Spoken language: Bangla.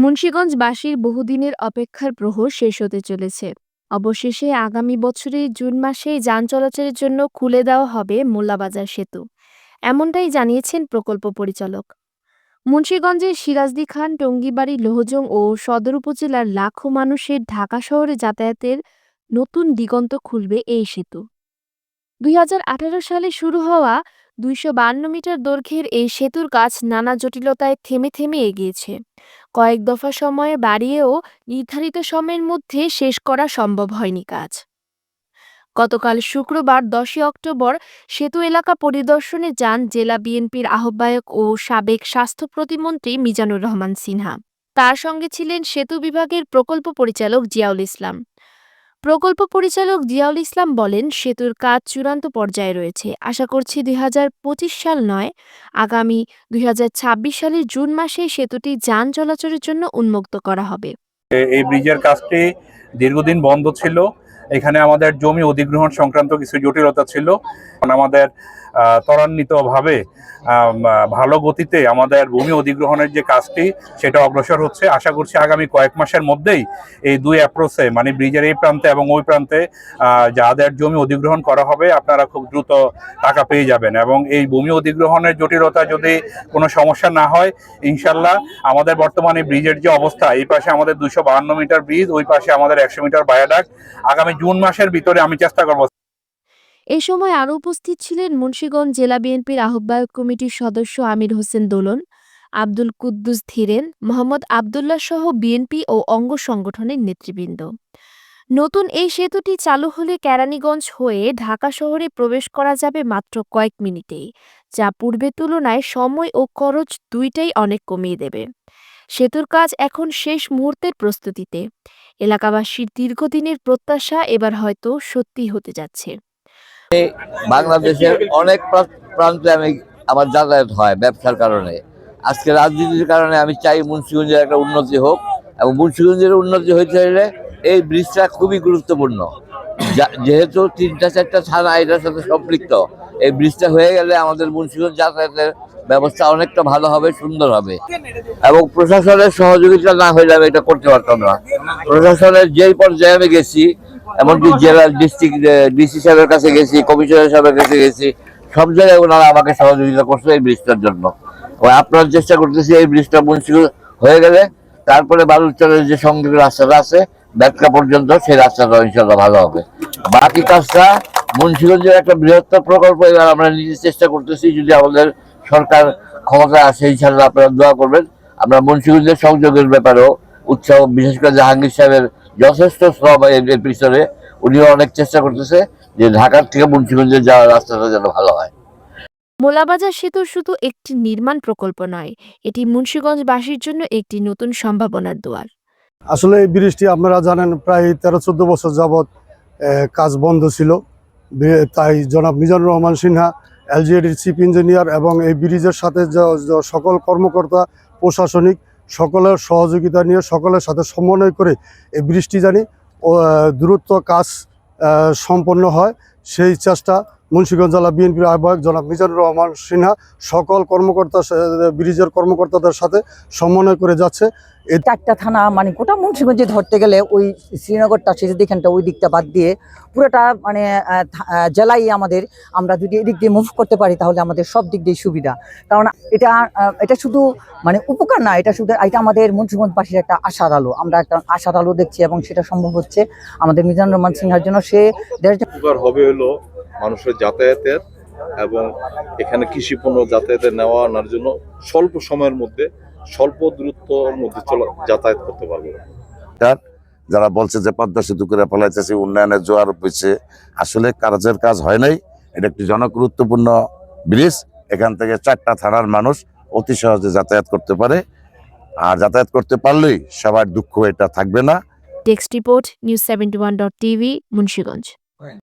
মুন্সীগঞ্জবাসীর বহুদিনের অপেক্ষার প্রহর শেষ হতে চলেছে। অবশেষে আগামী বছরের জুন মাসেই যান চলাচলের জন্য খুলে দেওয়া হবে মোল্লাবাজার সেতু। এমনটাই জানিয়েছেন প্রকল্প পরিচালক। মুন্সীগঞ্জের সিরাজদি খান, টঙ্গিবাড়ি, লোহজং ও সদর উপজেলার লাখো মানুষের ঢাকা শহরে যাতায়াতের নতুন দিগন্ত খুলবে এই সেতু। দুই হাজার আঠারো সালে শুরু হওয়া দুইশো মিটার দৈর্ঘ্যের এই সেতুর কাজ নানা জটিলতায় থেমে থেমে এগিয়েছে। কয়েক দফা সময়ে বাড়িয়েও নির্ধারিত সময়ের মধ্যে শেষ করা সম্ভব হয়নি কাজ। গতকাল শুক্রবার দশই অক্টোবর সেতু এলাকা পরিদর্শনে যান জেলা বিএনপির আহ্বায়ক ও সাবেক স্বাস্থ্য প্রতিমন্ত্রী মিজানুর রহমান সিনহা। তার সঙ্গে ছিলেন সেতু বিভাগের প্রকল্প পরিচালক জিয়াউল ইসলাম। প্রকল্প পরিচালক জিয়াউল ইসলাম বলেন, সেতুর কাজ চূড়ান্ত পর্যায়ে রয়েছে। আশা করছি দু হাজার পঁচিশ সাল নয়, আগামী দুই হাজার ছাব্বিশ সালের জুন মাসে সেতুটি যান চলাচলের জন্য উন্মুক্ত করা হবে। এই ব্রিজের কাজটি দীর্ঘদিন বন্ধ ছিল। এখানে আমাদের জমি অধিগ্রহণ সংক্রান্ত কিছু জটিলতা ছিল। আমাদের ত্বরান্বিতভাবে ভালো গতিতে আমাদের ভূমি অধিগ্রহণের যে কাজটি, সেটা অগ্রসর হচ্ছে। আশা করছি আগামী কয়েক মাসের মধ্যেই এই দুই অ্যাপ্রোচে মানে ব্রিজের এই প্রান্তে এবং ওই প্রান্তে যাদের জমি অধিগ্রহণ করা হবে, আপনারা খুব দ্রুত টাকা পেয়ে যাবেন। এবং এই ভূমি অধিগ্রহণের জটিলতা যদি কোনো সমস্যা না হয় ইনশাল্লাহ আমাদের বর্তমানে ব্রিজের যে অবস্থা, এই পাশে আমাদের দুশো মিটার ব্রিজ, ওই পাশে আমাদের একশো মিটার বায়াডাক। আগামী জুন মাসের ভিতরে আমি চেষ্টা করব এ সময় আরও উপস্থিত ছিলেন মুন্সীগঞ্জ জেলা বিএনপির আহ্বায়ক কমিটির সদস্য আমির হোসেন দোলন, আব্দুল কুদ্দুস ধীরেন, মোহাম্মদ আবদুল্লাহ সহ বিএনপি ও অঙ্গ সংগঠনের নেতৃবৃন্দ। নতুন এই সেতুটি চালু হলে কেরানীগঞ্জ হয়ে ঢাকা শহরে প্রবেশ করা যাবে মাত্র কয়েক মিনিটেই, যা পূর্বের তুলনায় সময় ও খরচ দুইটাই অনেক কমিয়ে দেবে। সেতুর কাজ এখন শেষ মুহূর্তের প্রস্তুতিতে। এলাকাবাসীর দীর্ঘদিনের প্রত্যাশা এবার হয়তো সত্যি হতে যাচ্ছে। বাংলাদেশের অনেক প্রান্তে আমি আমার যাতায়াত হয় ব্যবসার কারণে। আজকে রাজনীতির কারণে আমি চাই মুন্সিগঞ্জের একটা উন্নতি হোক এবং মুন্সিগঞ্জের উন্নতি হইতে হলে এই ব্রিজটা খুবই গুরুত্বপূর্ণ। যেহেতু তিনটা, চারটা থানা এটার সাথে সম্পৃক্ত, এই ব্রিজটা হয়ে গেলে আমাদের মুন্সিগঞ্জ যাতায়াতের ব্যবস্থা অনেকটা ভালো হবে, সুন্দর হবে। এবং প্রশাসনের সহযোগিতা না হইলে আমি এটা করতে পারতাম না। প্রশাসনের যেই পর্যায়ে আমি গেছি এমনকি জেলা ডিস্ট্রিক্ট ডিসি সাহেবের কাছে গেছি কমিশনার সাহেবের কাছে গেছি সব জায়গায় ওনারা আমাকে সহযোগিতা করছে এই ব্রিজটার জন্য। আপনার চেষ্টা করতেছি এই ব্রিজটা মুন্সিগঞ্জ হয়ে গেলে তারপরে বালুচরের যে সংযোগ রাস্তাটা আছে ব্যাটকা পর্যন্ত সেই রাস্তাটা ইনশাল্লাহ ভালো হবে। বাকি কাজটা মুন্সিগঞ্জের একটা বৃহত্তর প্রকল্প এবার আমরা নিজে চেষ্টা করতেছি যদি আমাদের সরকার ক্ষমতা আসে ইনশাল্লাহ আপনারা দোয়া করবেন। আমরা মুন্সিগঞ্জের সংযোগের ব্যাপারেও উৎসাহ বিশেষ করে জাহাঙ্গীর সাহেবের যথেষ্ট শ্রম এর পিছনে উনিও অনেক চেষ্টা করতেছে যে ঢাকার থেকে মুন্সিগঞ্জে যাওয়ার রাস্তাটা যেন ভালো হয়। মোলাবাজার সেতু শুধু একটি নির্মাণ প্রকল্প নয় এটি মুন্সীগঞ্জবাসীর জন্য একটি নতুন সম্ভাবনার দুয়ার। আসলে এই ব্রিজটি আপনারা জানেন প্রায় তেরো চোদ্দ বছর যাবৎ আহ, কাজ বন্ধ ছিল। তাই জনাব মিজানুর রহমান সিনহা এলজিএডির চিফ ইঞ্জিনিয়ার এবং এই ব্রিজের সাথে সকল কর্মকর্তা প্রশাসনিক সকলের সহযোগিতা নিয়ে সকলের সাথে সমন্বয় করে এই বৃষ্টি জানি ও, আহ, দ্রুত কাজ সম্পন্ন হয়। সেই চেষ্টা মুন্সিগঞ্জ জেলা বিএনপির আহ্বায়ক জনাব মিজানুর রহমান সিনহা সকল কর্মকর্তা ব্রিজের কর্মকর্তাদের সাথে সমন্বয় করে যাচ্ছে। চারটা থানা মানে গোটা মুন্সিগঞ্জে ধরতে গেলে ওই শ্রীনগরটা শেষ দিকখানটা ওই দিকটা বাদ দিয়ে পুরোটা মানে জেলাই আমাদের। আমরা যদি এদিক দিয়ে মুভ করতে পারি তাহলে আমাদের সব দিক দিয়ে সুবিধা। কারণ এটা এটা শুধু মানে উপকার না এটা শুধু এটা আমাদের মুন্সিগঞ্জবাসীর একটা আশার আলো। আমরা একটা আশার আলো দেখছি এবং সেটা সম্ভব হচ্ছে। আমাদের মিজানুর রহমান সিনহার জন্য সে হবে হলো মানুষের যাতায়াতের এবং এখানে কৃষি পণ্য যাতায়াতের নেওয়া আনার জন্য স্বল্প সময়ের মধ্যে স্বল্প দূরত্বর মধ্যে চলা যাতায়াত করতে পারবে। যারা বলছে যে পদ্মা সেতু করে ফেলাইতেছে উন্নয়নের জোয়ার হয়েছে আসলে কাজের কাজ হয় নাই। এটা একটি জনগুরুত্বপূর্ণ ব্রিজ। এখান থেকে চারটা থানার মানুষ অতি সহজে যাতায়াত করতে পারে। আর যাতায়াত করতে পারলেই সবার দুঃখ এটা থাকবে না। Text report news seventy one dot TV Munshiganj